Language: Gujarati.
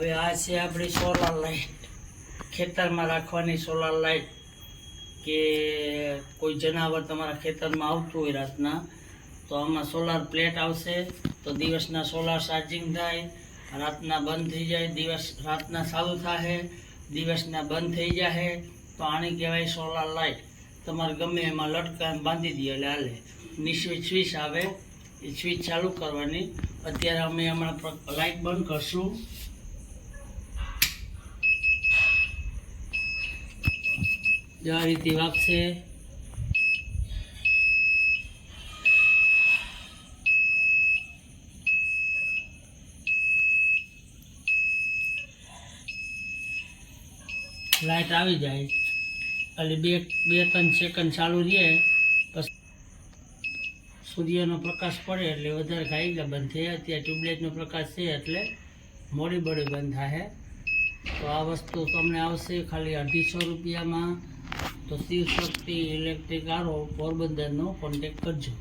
હવે આ છે આપણી સોલાર લાઇટ ખેતરમાં રાખવાની સોલાર લાઇટ કે કોઈ જનાવર તમારા ખેતરમાં આવતું હોય રાતના, તો આમાં સોલાર પ્લેટ આવશે, તો દિવસના સોલાર ચાર્જિંગ થાય, રાતના બંધ થઈ જાય, દિવસ રાતના ચાલુ થાય દિવસના બંધ થઈ જાય તો આને કહેવાય સોલાર લાઇટ તમારે ગમે એમાં લટકા બાંધી દે એટલે હાલે. નિશ્ચિત સ્વિચ આવે, એ સ્વિચ ચાલુ કરવાની. અત્યારે અમે હમણાં લાઇટ બંધ કરશું. જો આ રીતે વાગશે લાઇટ આવી જાય. એટલે બે બે, ત્રણ સેકન્ડ ચાલુ રહે, પછી સૂર્યનો પ્રકાશ પડે એટલે વધારે ગાયકા બંધ થાય અત્યારે ટ્યુબલાઇટનો પ્રકાશ છે એટલે મોડી બળી બંધ થાય. તો આ વસ્તુ તમને આવશે ખાલી અઢીસો રૂપિયામાં. તો શિવ શક્તિ ઇલેક્ટ્રિક આરો પોરબંદરનો કોન્ટેક કરજો.